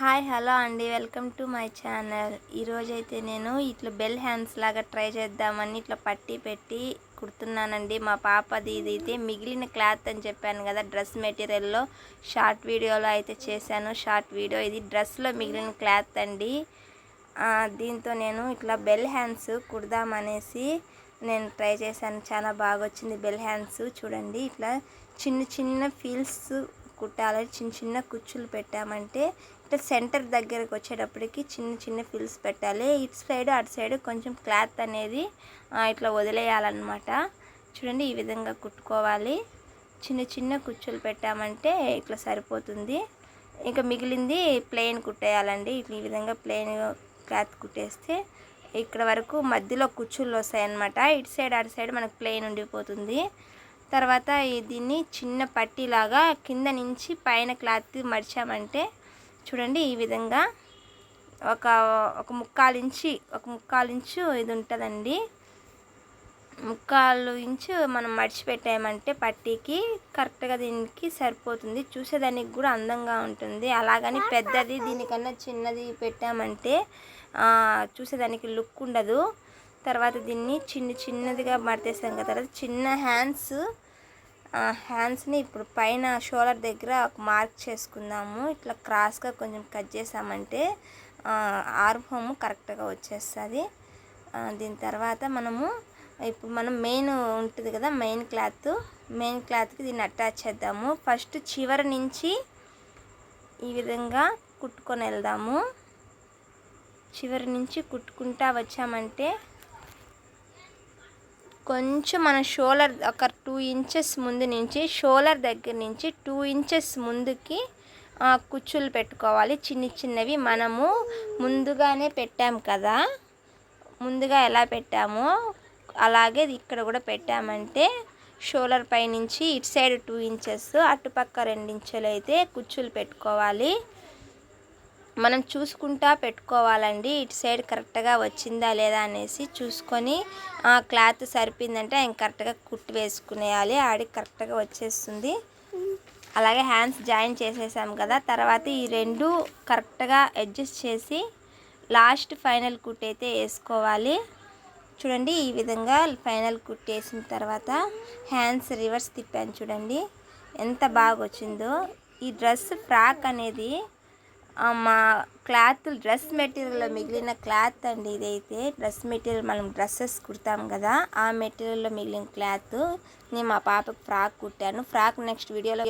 Hi hello అండి. Welcome to my channel. ఈరోజైతే నేను ఇట్లా బెల్ హ్యాండ్స్ లాగా ట్రై చేద్దామని ఇట్లా పట్టి పెట్టి కుడుతున్నానండి. మా పాపది ఇది అయితే మిగిలిన క్లాత్ అని చెప్పాను కదా డ్రెస్ మెటీరియల్లో. షార్ట్ వీడియోలో అయితే చేశాను. షార్ట్ వీడియో ఇది డ్రెస్లో మిగిలిన క్లాత్ అండి. దీంతో నేను ఇట్లా బెల్ హ్యాండ్స్ కుడదామనేసి నేను ట్రై చేశాను. చాలా బాగా వచ్చింది బెల్ హ్యాండ్స్. చూడండి ఇట్లా చిన్న చిన్న ఫీల్స్ కుట్టాలి చిన్న చిన్న కుచ్చులు పెట్టామంటే ఇట్లా సెంటర్ దగ్గరకు వచ్చేటప్పటికి చిన్న చిన్న ఫిల్స్ పెట్టాలి. ఇటు సైడ్ అటు సైడ్ కొంచెం క్లాత్ అనేది ఇట్లా వదిలేయాలన్నమాట. చూడండి ఈ విధంగా కుట్టుకోవాలి. చిన్న చిన్న కుచ్చులు పెట్టామంటే ఇట్లా సరిపోతుంది. ఇంకా మిగిలింది ప్లెయిన్ కుట్టేయాలండి. ఇట్లా ఈ విధంగా ప్లెయిన్ క్లాత్ కుట్టేస్తే ఇక్కడ వరకు మధ్యలో కుచ్చులు వస్తాయన్నమాట. ఇటు సైడ్ అటు సైడ్ మనకు ప్లెయిన్ ఉండిపోతుంది. తర్వాత దీన్ని చిన్న పట్టీలాగా కింద నుంచి పైన క్లాత్ మడిచామంటే చూడండి ఈ విధంగా ఒక ఒక ముక్కాలు ఇంచి ఒక ముక్కాలు ఇంచు ఇది ఉంటుందండి. ముక్కాలు ఇంచు మనం మడిచిపెట్టామంటే పట్టీకి కరెక్ట్గా దీనికి సరిపోతుంది. చూసేదానికి కూడా అందంగా ఉంటుంది. అలాగని పెద్దది దీనికన్నా చిన్నది పెట్టామంటే చూసేదానికి లుక్ ఉండదు. తర్వాత దీన్ని చిన్న చిన్నదిగా మడతేసాం కదా తర్వాత చిన్న హ్యాండ్స్ హ్యాండ్స్ని ఇప్పుడు పైన షోల్డర్ దగ్గర ఒక మార్క్ చేసుకుందాము. ఇట్లా క్రాస్గా కొంచెం కట్ చేసామంటే ఆర్మ్ హోమ్ కరెక్ట్గా వచ్చేస్తుంది. దీని తర్వాత మనము ఇప్పుడు మనం మెయిన్ ఉంటుంది కదా మెయిన్ క్లాత్ మెయిన్ క్లాత్కి దీన్ని అటాచ్ చేద్దాము. ఫస్ట్ చివరి నుంచి ఈ విధంగా కుట్టుకొని వెళ్దాము. చివరి నుంచి కుట్టుకుంటా వచ్చామంటే కొంచెం మన షోలర్ ఒక టూ ఇంచెస్ ముందు నుంచి షోలర్ దగ్గర నుంచి టూ ఇంచెస్ ముందుకి కుచ్చులు పెట్టుకోవాలి. చిన్న చిన్నవి మనము ముందుగానే పెట్టాం కదా. ముందుగా ఎలా పెట్టామో అలాగే ఇక్కడ కూడా పెట్టామంటే షోలర్ పై నుంచి ఇటు సైడ్ టూ ఇంచెస్ అటుపక్క రెండు ఇంచులు అయితే కుచ్చులు పెట్టుకోవాలి. మనం చూసుకుంటా పెట్టుకోవాలండి. ఇటు సైడ్ కరెక్ట్గా వచ్చిందా లేదా అనేసి చూసుకొని ఆ క్లాత్ సరిపోయిందంటే ఆయన కరెక్ట్గా కుట్టి వేసుకునేయాలి. ఆడికి కరెక్ట్గా వచ్చేస్తుంది. అలాగే హ్యాండ్స్ జాయిన్ చేసేసాం కదా. తర్వాత ఈ రెండు కరెక్ట్గా అడ్జస్ట్ చేసి లాస్ట్ ఫైనల్ కుట్ అయితే వేసుకోవాలి. చూడండి ఈ విధంగా ఫైనల్ కుట్ వేసిన తర్వాత హ్యాండ్స్ రివర్స్ తిప్పాను చూడండి. ఎంత బాగా వచ్చిందో. ఈ డ్రెస్ ఫ్రాక్ అనేది మా క్లాత్ డ్రెస్ మెటీరియల్లో మిగిలిన క్లాత్ అండి ఇదైతే. డ్రెస్ మెటీరియల్ మనం డ్రెస్సెస్ కుడతాం కదా ఆ మెటీరియల్లో మిగిలిన క్లాత్ నేను మా పాపకు ఫ్రాక్ కుట్టాను. ఫ్రాక్ నెక్స్ట్ వీడియోలో